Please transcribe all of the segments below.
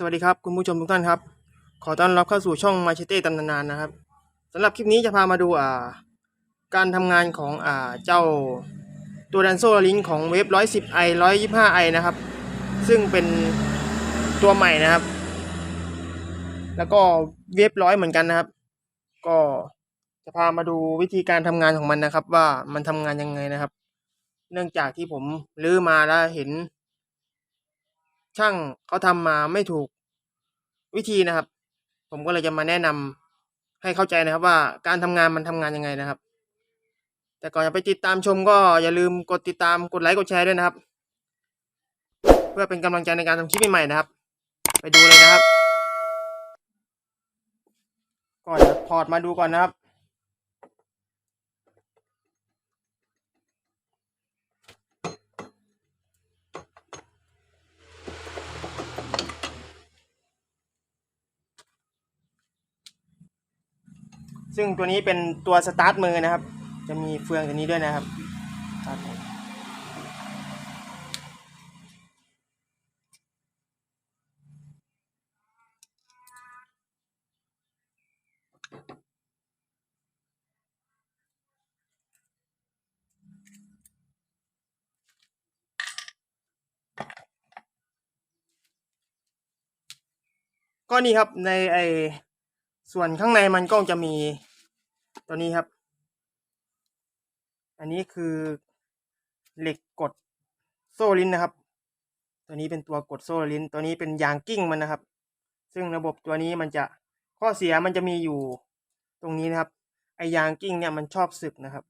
สวัสดีครับคุณผู้ชมทุกท่านครับ ขอต้อนรับเข้าสู่ช่องมาเชเต้ตำนานนะครับสำหรับคลิปนี้จะพามาดูอ่า การทำงานของอ่าเจ้าตัวดันโซลิงของเวฟ110 i 125 i นะครับ ซึ่งเป็นตัวใหม่นะครับ แล้วก็เวฟร้อยเหมือนกันนะครับ ก็จะพามาดูวิธีการทำงานของมันนะครับ ว่ามันทำงานยังไงนะครับ เนื่องจากที่ผมลื้อมาแล้วเห็น ช่างเขาทำมาไม่ถูกวิธีนะครับ ผมก็เลยจะมาแนะนำให้เข้าใจนะครับว่าการทำงานมันทำงานยังไงนะครับ แต่ก่อนจะไปติดตามชมก็อย่าลืมกดติดตามกดไลค์กดแชร์ด้วยนะครับ เพื่อเป็นกำลังใจในการทำคลิปใหม่ๆนะครับ ไปดูเลยนะครับ ก่อนถอดมาดูก่อนนะครับ ซึ่งตัวนี้เป็นตัวสตาร์ทมือนะครับ จะมีเฟืองตัวนี้ด้วยนะครับก็นี่ครับในไอส่วนข้างในมันก็จะมี ตัวนี้ครับ อันนี้คือเหล็กกดโซ่ลิ้นนะครับ ตัวนี้เป็นตัวกดโซ่ลิ้น ตัวนี้เป็นยางกิ้งมันนะครับ ซึ่งระบบตัวนี้มันจะข้อเสียมันจะมีอยู่ตรงนี้นะครับ ไอยางกิ้งเนี่ยมันชอบสึกนะครับ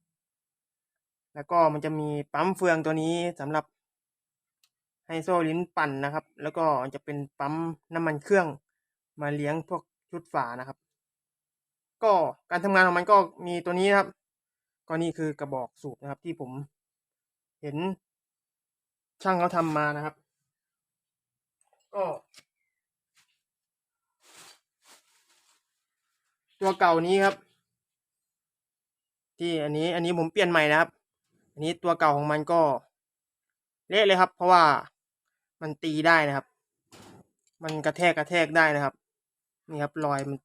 แล้วก็มันจะมีปั๊มเฟืองตัวนี้สำหรับให้โซ่ลิ้นปั่นนะครับ แล้วก็จะเป็นปั๊มน้ำมันเครื่องมาเลี้ยงพวกชุดฝานะครับ ก็การทำงานของมันก็มีตัวนี้ครับ ก็นี่คือกระบอกสูบนะครับ ที่ผมเห็นช่างเขาทำมานะครับ ก็ตัวเก่านี้ครับ ที่อันนี้อันนี้ผมเปลี่ยนใหม่นะครับ อันนี้ตัวเก่าของมันก็เละเลยครับ เพราะว่ามันตีได้นะครับ มันกระแทกกระแทกได้นะครับ นี่ครับรอยมัน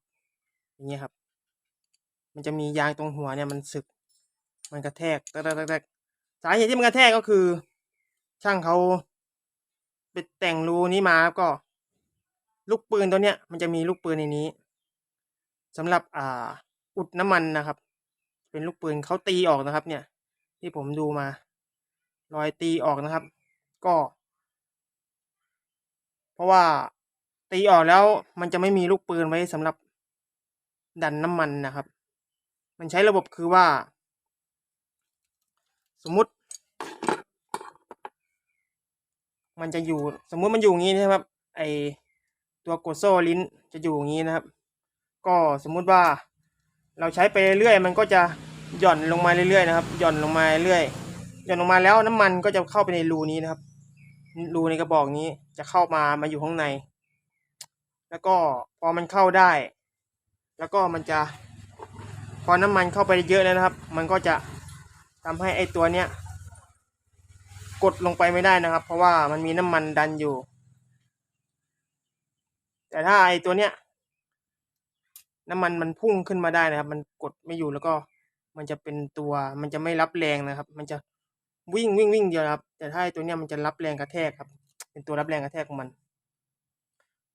อย่างเงี้ยครับ มันจะมียางตรงหัวเนี่ยมันสึก มันกระแทกแตกแตกสาเหตุที่มันกระแทกก็คือ ช่างเขาไปแต่งรูนี้มาแล้วก็ ลูกปืนตัวเนี้ย มันจะมีลูกปืนในนี้สำหรับอ่าอุดน้ำมันนะครับ เป็นลูกปืนเขาตีออกนะครับ เนี่ย ที่ผมดูมา รอยตีออกนะครับ ก็ เพราะว่าตีออกแล้วมันจะไม่มีลูกปืนไว้สำหรับดันน้ำมันนะครับ มันใช้ระบบคือว่า สมมุติ มันจะอยู่สมมุติมันอยู่อย่างนี้นะครับ ไอตัวกดโซ่ลิ้นจะอยู่อย่างนี้นะครับ ก็สมมุติว่าเราใช้ไปเรื่อยมันก็จะหย่อนลงมาเรื่อยๆนะครับ หย่อนลงมาเรื่อยหย่อนลงมาแล้วน้ำมันก็จะเข้าไปในรูนี้นะครับ รูในกระบอกนี้จะเข้ามามาอยู่ข้างใน แล้วก็พอมันเข้าได้ แล้วก็มันจะ พอน้ำมันเข้าไปเยอะแล้วนะครับ มันก็จะทำให้ไอตัวเนี้ยกดลงไปไม่ได้นะครับ เพราะว่ามันมีน้ำมันดันอยู่ แต่ถ้าไอตัวเนี้ยน้ำมันมันพุ่งขึ้นมาได้นะครับ มันกดไม่อยู่แล้วก็มันจะเป็นตัวมันจะไม่รับแรงนะครับ มันจะวิ่งวิ่งวิ่งเดียวครับ แต่ถ้าไอตัวเนี้ยมันจะรับแรงกระแทกครับ เป็นตัวรับแรงกระแทกของมัน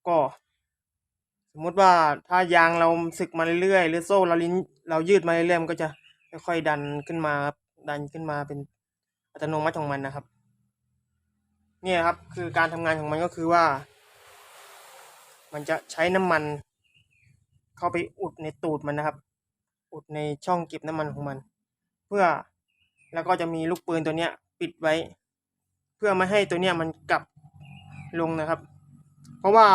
ก็ มมติว่าถ้ายางเราสึกมาเรื่อยๆหรือโซ่เราลิ้นเรายืดมาเรื่อยๆมันก็จะค่อยๆดันขึ้นมาครับดันขึ้นมาเป็นอัตโนมัติของมันนะครับ เนี่ยครับคือการทำงานของมันก็คือว่า มันจะใช้น้ำมัน เข้าไปอุดในตูดมันนะครับ อุดในช่องเก็บน้ำมันของมัน เพื่อแล้วก็จะมีลูกปืนตัวเนี้ย ปิดไว้ เพื่อไม่ให้ตัวเนี้ยมันกลับลงนะครับ เพราะว่า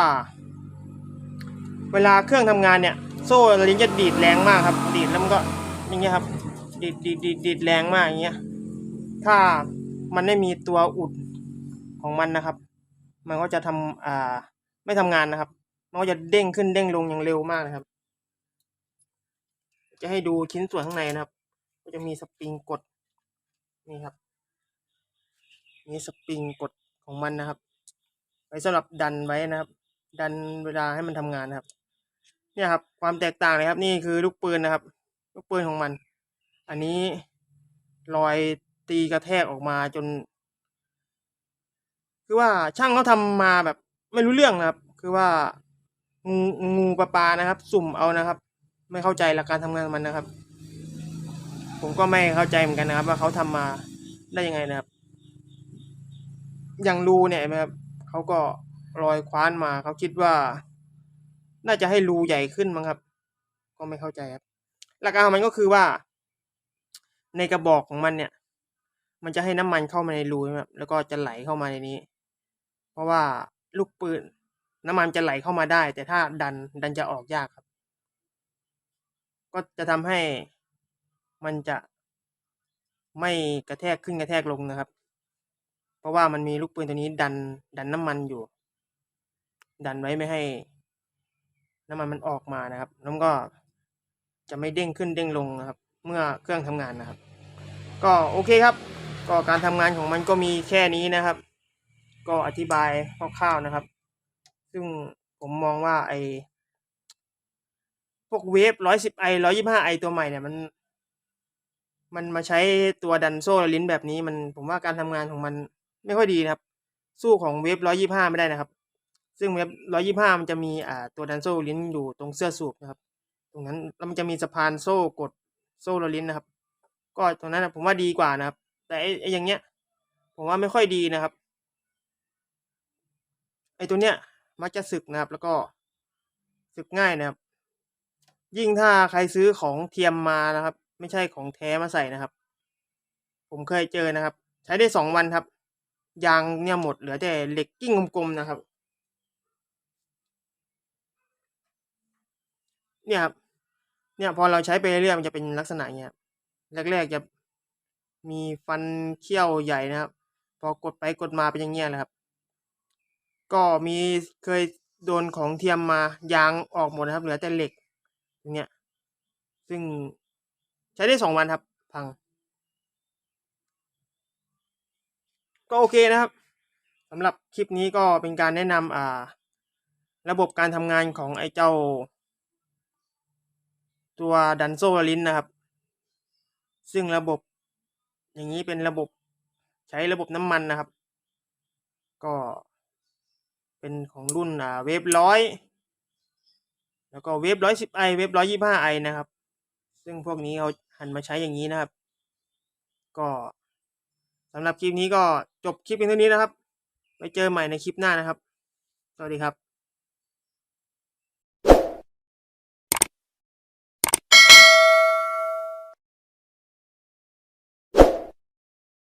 เวลาเครื่องทำงานเนี่ย โซ่ลิ้นจะดีดแรงมากครับ ดีดแล้วมันก็อย่างเงี้ยครับ ดีดดีดดีดดีดแรงมากอย่างเงี้ย ถ้ามันไม่มีตัวอุดของมันนะครับ มันก็จะทำอ่าไม่ทำงานนะครับ มันก็จะเด้งขึ้นเด้งลงอย่างเร็วมากนะครับ จะให้ดูชิ้นส่วนข้างในนะครับ ก็จะมีสปริงกดนี่ครับนี่สปริงกดของมันนะครับ ไว้สำหรับดันไว้นะครับ ดันเวลาให้มันทำงานนะครับ เนี่ยครับ ความแตกต่างเลยครับ นี่คือลูกปืนนะครับ ลูกปืนของมัน อันนี้รอยตีกระแทกออกมาจน คือว่าช่างเขาทำมาแบบไม่รู้เรื่องนะครับ คือว่างูงูปลาปลานะครับ สุ่มเอานะครับ ไม่เข้าใจหลักการทำงานมันนะครับ ผมก็ไม่เข้าใจเหมือนกันนะครับ ว่าเขาทำมาได้ยังไงนะครับ อย่างรูเนี่ยนไหมครับเขาก็รอยคว้านมาเขาคิดว่า น่าจะให้รูใหญ่ขึ้นมั้งครับ ก็ไม่เข้าใจครับ หลักการของมันก็คือว่า ในกระบอกของมันเนี่ย มันจะให้น้ำมันเข้ามาในรูใช่ไหมครับแล้วก็จะไหลเข้ามาในนี้ เพราะว่าลูกปืน น้ำมันจะไหลเข้ามาได้ แต่ถ้าดันดันจะออกยากครับ ก็จะทำให้มันจะไม่กระแทกขึ้นกระแทกลงนะครับ เพราะว่ามันมีลูกปืนตัวนี้ดันดันน้ำมันอยู่ ดันไว้ไม่ให้ น้ำมันมันออกมานะครับ แล้วก็จะไม่เด้งขึ้นเด้งลงนะครับ เมื่อเครื่องทำงานนะครับ ก็โอเคครับ ก็การทำงานของมันก็มีแค่นี้นะครับ ก็อธิบายคร่าวๆนะครับ ซึ่งผมมองว่าไอพวกเวฟร้อยสิบไอร้อยี่ห้าไอตัวใหม่เนี่ยมันมันมาใช้ตัวดันโซ่ลิ้นแบบนี้มันผมว่าการทำงานของมันไม่ค่อยดีนะครับ สู้ของเวฟร้อยี่ห้าไม่ได้นะครับ ซึ่งเวฟร้อยี่ห้ามันจะมีอ่าตัวดันโซ่ลิ้นอยู่ตรงเสื้อสูบนะครับ ตรงนั้นแล้วมันจะมีสะพานโซ่กดโซ่ลิ้นนะครับ ก็ตรงนั้นนะผมว่าดีกว่านะครับ แต่ไอ้ไอ้อย่างเงี้ย ผมว่าไม่ค่อยดีนะครับไอ้ตัวเนี้ยมักจะสึกนะครับ แล้วก็สึกง่ายนะครับ ยิ่งถ้าใครซื้อของเทียมมานะครับ ไม่ใช่ของแท้มาใส่นะครับ ผมเคยเจอนะครับ ใช้ได้สองวันครับ ยางเนี่ยหมดเหลือแต่เหล็กกิ้งกลมๆนะครับ เนี่ยครับ เนี่ยพอเราใช้ไปเรื่อยมันจะเป็นลักษณะเงี้ยครับแรกๆจะมีฟันเขี้ยวใหญ่นะครับ พอกดไปกดมาเป็นอย่างเงี้ยแหละครับ ก็มีเคยโดนของเทียมมายางออกหมดนะครับ เหลือแต่เหล็กอย่างเงี้ย ซึ่งใช้ได้สองวันครับ พัง ก็โอเคนะครับสำหรับคลิปนี้ก็เป็นการแนะนำอ่า ระบบการทำงานของไอ้เจ้า ตัวดันโซลินนะครับ ซึ่งระบบอย่างนี้เป็นระบบใช้ระบบน้ำมันนะครับ ก็เป็นของรุ่นอ่าเวฟร้อยแล้วก็เวฟร้อยสิบไอเวฟร้อยยี่ห้าไอนะครับ ซึ่งพวกนี้เขาหันมาใช้อย่างนี้นะครับ ก็สำหรับคลิปนี้ก็จบคลิปเพียงเท่านี้นะครับ ไว้เจอใหม่ในคลิปหน้านะครับ สวัสดีครับ